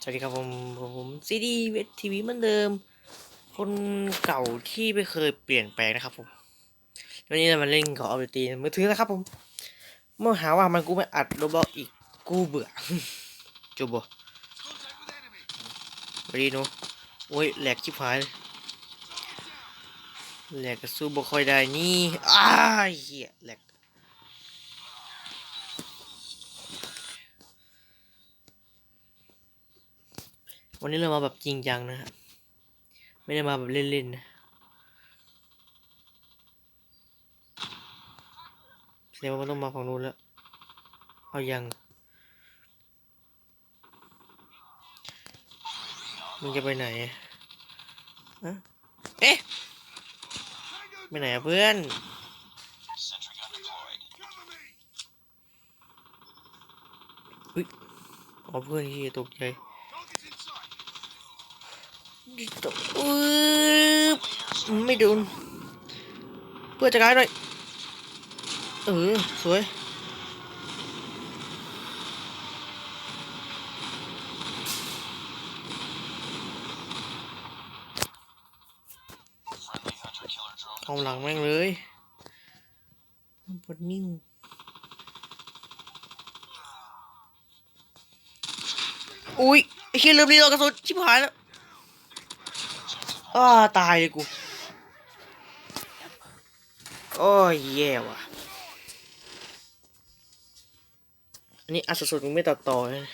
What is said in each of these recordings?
สวัสดีครับผมผมผมซีดีเวททีวีเหมือนเดิม คนเก่าที่ไม่เคยเปลี่ยนแปลงนะครับผมวันนี้เรามาเล่นขอเอาไปตีมือถือนะครับผมเมื่อหาว่ามันกูไม่อัดโรบออีกกูเบื่อจูบสวัดีหนูโอ้ยแหลกชิบหายแหลกกระสู้บ่ค่อยได้นี่อ้าเหี้ยแหลก วันนี้เรามาแบบจริงจังนะฮะไม่ได้มาแบบเล่นๆนะแสดงว่ามันต้องมาฝั่งนู้นแล้ว เอายัง มึงจะไปไหนอะเอ๊ะ ไปไหนอะเพื่อนเฮ้ยอ๋อเพื่อนที่ตกใจ ตกอึ๊บไม่โดนเพื่อจะกลายหน่อยเออสวยเอาหลังแม่งเลยปวดนิ้วอุ้ยไอ้เชี่ยลืมรีโหลดกระสุนชิบหายแล้ว อ้าตายเลยกู โอ้ยแย่ว่ะ อันนี้อัดสดๆมึงไม่ตัดต่อเลย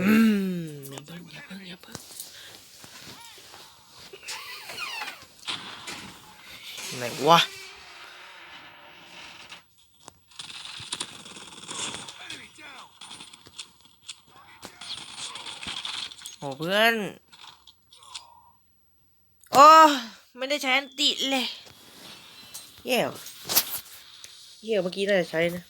อืมอย่าเพิ่งอย่าเพิ่งอย่าเพิ่งไหนวะ โอ้เพื่อน โอ้ไม่ได้ใช้อันติเลยแย่ว่ะแย่เมื่อกี้น่าจะใช้นะ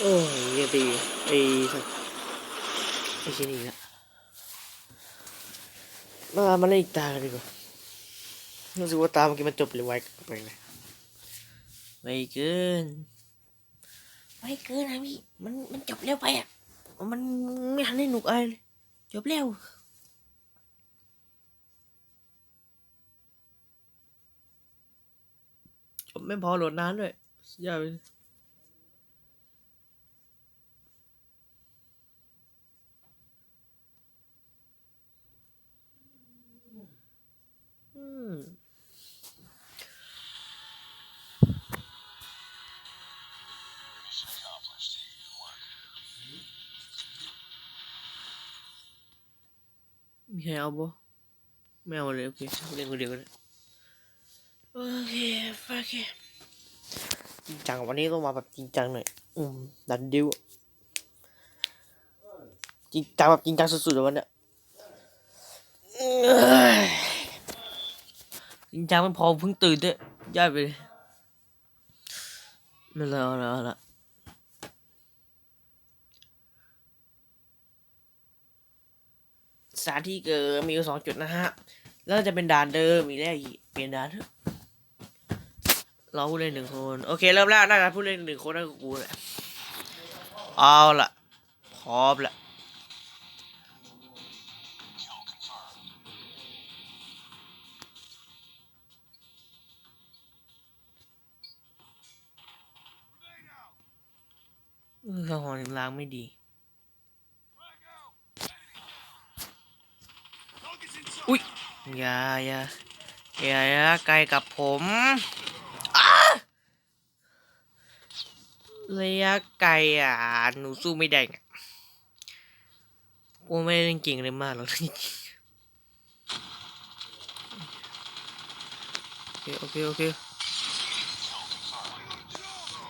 โอ้ยเยังตีไอ้สัตว์ไอ้ชิ้นนี้ละ มามาเล่นอีกตากันดีกว่ารู้สึกว่าตาเมื่อกี้มันจบเลยไวไปเลยไม่เกินไม่เกินนะพี่มันมันจบเร็วไปอะ มันไม่ทันได้หนุกอะไรเลยจบเร็วจบไม่พอโหลดนานด้วยสุดยอดเลย มีใครเอาบ่ไม่เอาเลยโอเคเล่นคนเดียวกันเลยโอเคโอเคจริงจังวันนี้ต้องมาแบบจริงจังหน่อยอืมดันดิวจริงจังแบบจริงจังสุดๆเลยวันเนี้ย ยจริงจังไม่พอเพิ่งตื่นด้วยย่ายไปเลยไม่แล้วแล้วละสถานที่เกิดมีอยู่สองจุดนะฮะ แล้วจะเป็นด่านเดิมอีกแล้วอีกเปลี่ยนด่านเถอะเราผู้เล่นหนึ่งคน โอเค เริ่มแล้วน่าจะผู้เล่นหนึ่งคนนั่นก็กูแหละเอาละพร้อมละ อข้าวหอมล้างไม่ดี อุ้ยอย่าอย่าอย่าอย่าไกลกับผมระยะไกลอะ หนูสู้ไม่ได้ไงกูไม่ได้เล่นเก่งเลยมากหรอกโอเค โอเค โอเค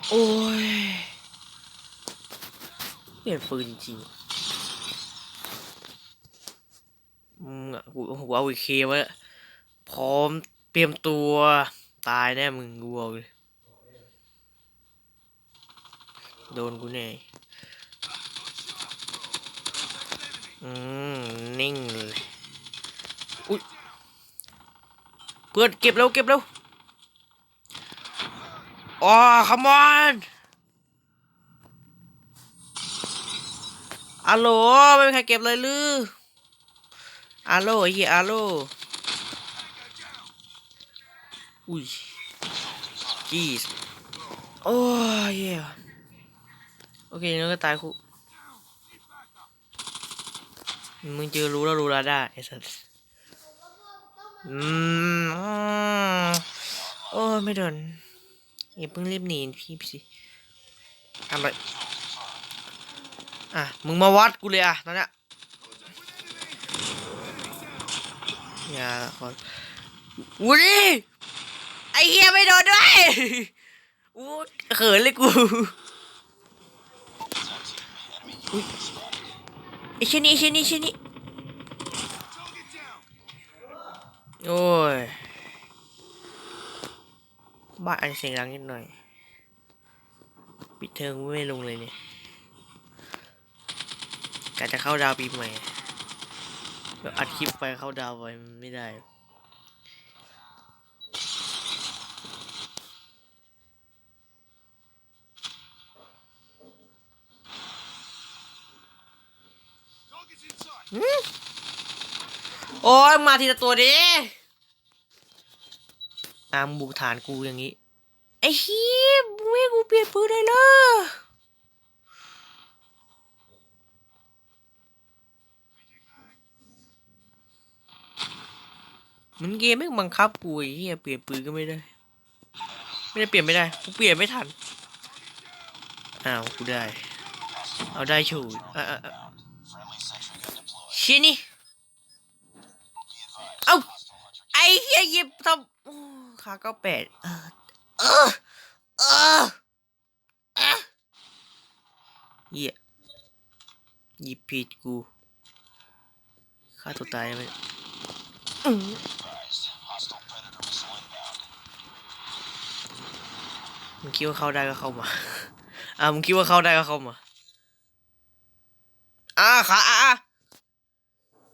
โอ้ย ปลี่ยนปืนจริงมึงอะกูกูเอาอีเคไว้แล้วพร้อมเตรียมตัวตายแน่มึงกูบอกเลยโดนกูแน่อืมนิ่งเลยอุ้ยเพื่อนเก็บเร็วเก็บเร็วอ๋อ come on อั ลโหลไม่มีใครเก็บเลยลืออัลโหลเหี้ยอัลโหลอุ้ยจีสโอ้ยโอเคนั่นก็ตายคู่มึงเจอรู้แล้วรู้แล้วได้ไอ้สัสอืมโอ้ไม่โดนอย่าเพิ่งรีบหนีพี่สิทำไร อะ มึงมาวัดกูเลยอะตอนเนี้ยอย่าขอวูดิไอเหี้ยไม่โดนด้วยอู้เขินเลยกูไอเชยนี่ไอเชยนี่ไอ้เชยนี่โอ้ยบ้านอันเสียงดังนิดหน่อย ปิดเทอมไม่ลงเลยเนี่ย กะจะเข้าดาวปีใหม่แบบอัดคลิปไปเข้าดาวไปมันไม่ได้ โอ้ยมาทีละตัวดิอามงบุกฐานกูอย่างนี้ ไอ้เฮียมึงไม่ให้กูเปลี่ยนปืนได้เลย มันเกมไม่บังคับกูไอ้เฮียเปลี่ยนปืนก็ไม่ได้ ไม่ได้เปลี่ยนไม่ได้กูเปลี่ยนไม่ทันอ้าวกูได้ เอาได้ชูอะอะอะชินี่เอ้าไอ้เฮียหยิบทำขาเก้าแปดเออเออเออเออเหี้ยหยิบผิดกูฆ่าตัวตายไหมอื้อ มึงคิดว่าเข้าได้ก็เข้ามา อะมึงคิดว่าเข้าได้ก็เข้ามา อ่าขาอะอะ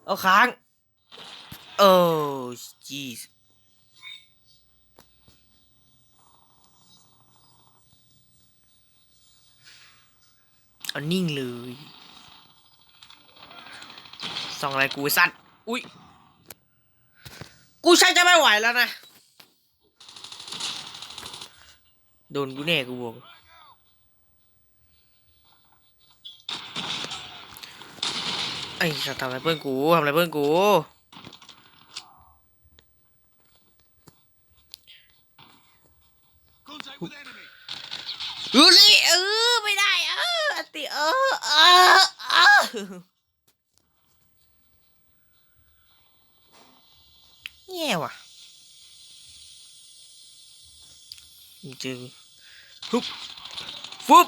เอาค้าง โอ้จีสเอานิ่งเลยส่องอะไรกูสัตว์ อุ้ย กูใช้จะไม่ไหวแล้วนะ โดนกูแน่กูบอกไอ้สัตว์ทำอะไรเพื่อนกูทำอะไรเพื่อนกู Contact with enemy. ดูสิเออไม่ได้เอออติเออเออเออแย่ว่ะเจอ ฟุบฟุบ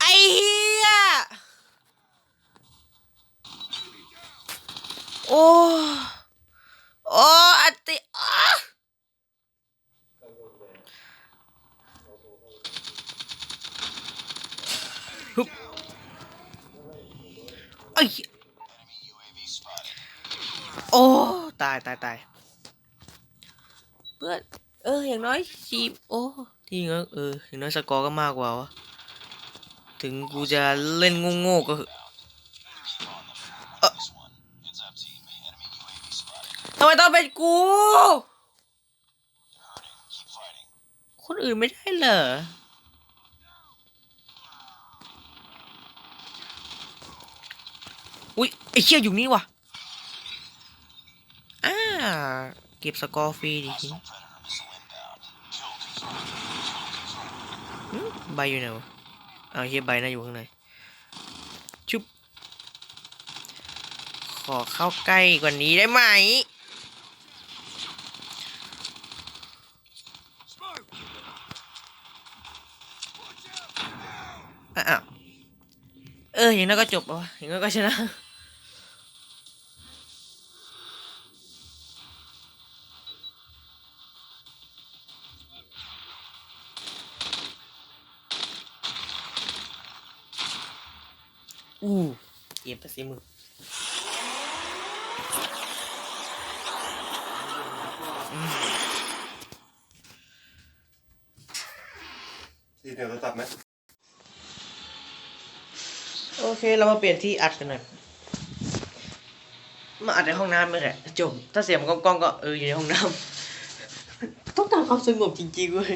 ไอ้เหี้ยโอ้โอ้อติอ้าเอ้ยโอ้ ตายตายตายเพื่อน เออ อย่างน้อยชีมโอ้ที่งั้นเอออย่างน้อยสกอร์ก็มากกว่าวะถึงกูจะเล่นโง่ๆก็ทำไมต้องเป็นกู คนอื่นไม่ได้เหรออุ้ยไอ้เชี่ยอยู่นี่วะอ่าเก็บสกอร์ฟรีดิทีนี้หึ ใบอยู่ไหนวะเอาเฮียใบน่าอยู่ข้างในชุบ ขอเข้าใกล้กว่านี้ได้ไหมอะอ้าว เอออย่างนั้นก็จบปะอย่างนั้นก็ชนะ อู้เกมไปสิมึงดีเดี๋ยวเราตับไหมโอเค เรามาเปลี่ยนที่อัดกันหน่อย มาอัดในห้องน้ำไม่แหละจบ ถ้าเสียงมันก้องๆก็เอออยู่ในห้องน้ำ ต้องการความสงบจริงๆเว้ย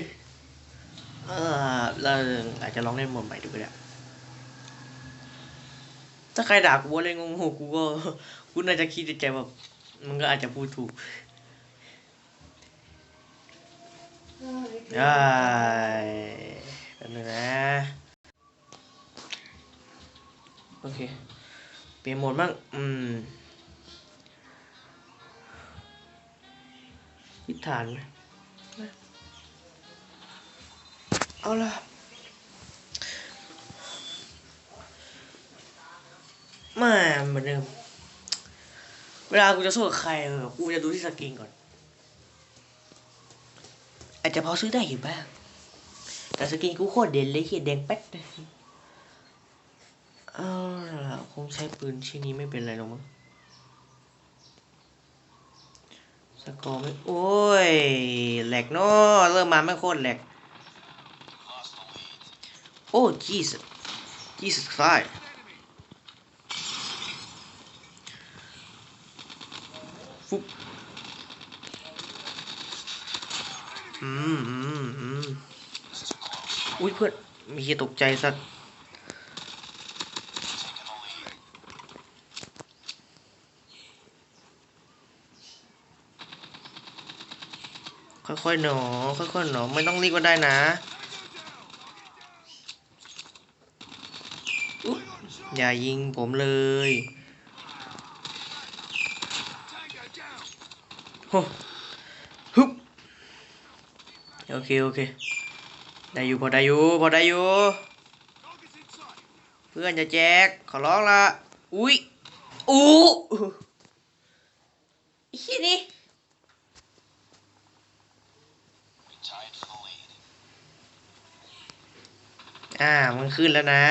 เออเราอาจจะลองเล่นโหมดใหม่ดูก็ได้ ถ้าใครด่ากูว่าเล่นงงๆกูก็กูน่าจะคิดในใจแบบมันก็อาจจะพูดถูกได้แป๊บนึงนะโอเค เปลี่ยนโหมดบ้างอืมทิศฐานไหมเอาละ มาเหมือนเดิม เวลากูจะสู้กับใครเออกูจะดูที่สกินก่อน อาจจะพอซื้อได้อยู่บ้าง แต่สกินกูโคตรเด่นเลยเขียนแดงแป๊ดเลยเอาล่ะคงใช้ปืนชิ้นนี้ไม่เป็นไรหรอกมั้งสกอร์ไม่โอ้ยแหลกเนาะเริ่มมาไม่โคตรแหลกโอ้ Jesus Jesus Christ ฟุบ อืมอืมอืมอุ้ยเพื่อนมีเหตกใจสัตว์ค่อยๆหนอค่อยๆหนอไม่ต้องรีบก็ได้นะอยอย่ายิงผมเลยโอ้ฮึบโอ เคโอเคได้อยู่พอได้อยู่พอได้อยู่เพื่อนจะแจกขอร้องละอุ้ยอู้ไอ้ขี้ยนี่อ่ามันขึ้นแล้วนะ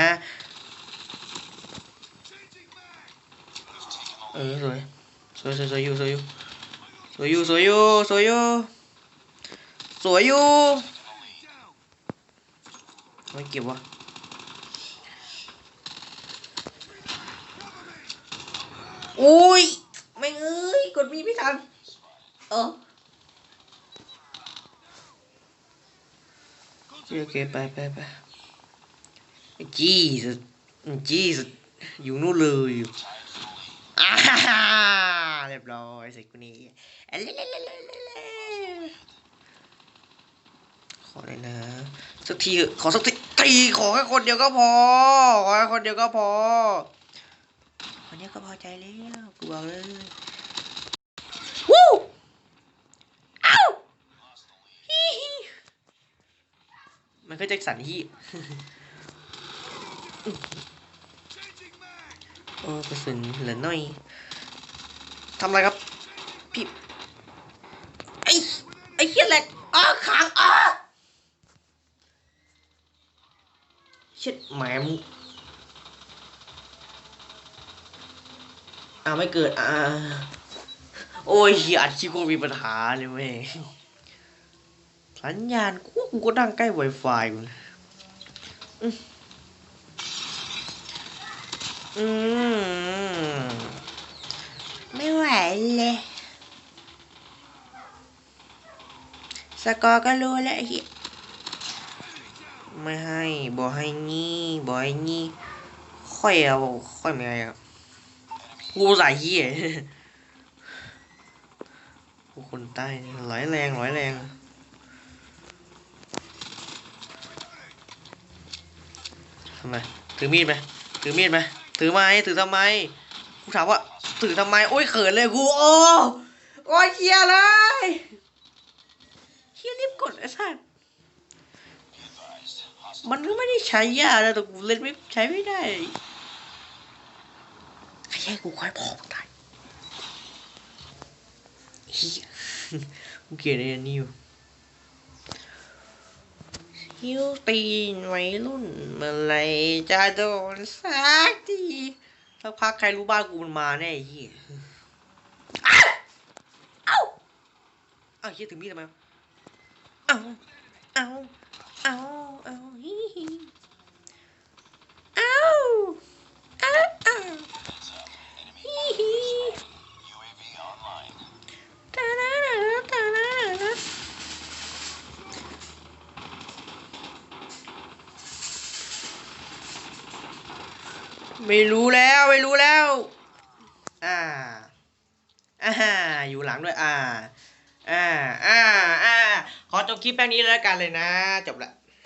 เออสวยสวยสวยสวยอยู่สวยอยู่สวยอยู่สวยอยู่สวยอยู่ สวยอยู่ไม่เก็บวะอุ้ยไม่งเอ้ยกดมีไม่ทันเออโอเคโอเคไปไปไปจีสจีสอยู่นู่นเลยอ่าเรียบร้อยเสร็จกูนี่เอ้ยเล่เล่เล่เล่เล่เล่ ขอเลยนะสักทีขอสักทีทีขอแค่คนเดียวก็พอขอแค่คนเดียวก็พอคนเดียวก็พอใจแล้วกูบอกเลยวู้อ้าวฮิฮิมันก็จ็คสันฮีโอ้กระสุนเหลือน้อยทำอะไรครับพี่ไอ้ไอ้เหี้ยแหลกอ้าขางอ้า เช็ดแหมมอ่าไม่เกิดอ่าโอ้ยเฮียอัดคลิปกูมีปัญหาเลยเว้ยสัญญาณกูกูก็นั่งใกล้ Wi-Fi กูนะอืมไม่ไหวเลย สกอร์ก็รู้แล้วเหี้ย ไม่ให้บอกให้งี้บอกให้งี้ค่อยเอาค่อยไม่ให้ครับกูสายเหี้ยกูคนใต้ร้อยแรงร้อยแรงทำไมถือมีดไหมถือมีดไหมถือไหมถือทำไมกูถามว่าถือทำไมโอ้ยเขินเลยกูโอ้โอ้ยเฮียเลยเฮียรีบกดไอ้สัส มันก็ไม่ได้ใช้ยากนะแต่กูเล่นไม่ใช้ไม่ได้ใครให้กูค่อยพอมึงได้เฮียกูเกลียดไอ้อันนี่อยู่ฮิวตีนไว้รุ่นเมื่อไหรจะโดนสักทีสักพักใครรู้บ้านกูมันมาแน่ไอ้เหี้ยอ้าวเอ้าเอ้าเหี้ยถึงมีดทำไมวะเอ้าเอ้า เอาเอาฮิฮิเอาเอาเอาฮิฮิตาดาดาตาดาดาไม่รู้แล้วไม่รู้แล้ว อ่าอ่าอยู่หลังด้วย อ่า อ่า จบคลิปแป้งนี้แล้วกันเลยนะ จบละ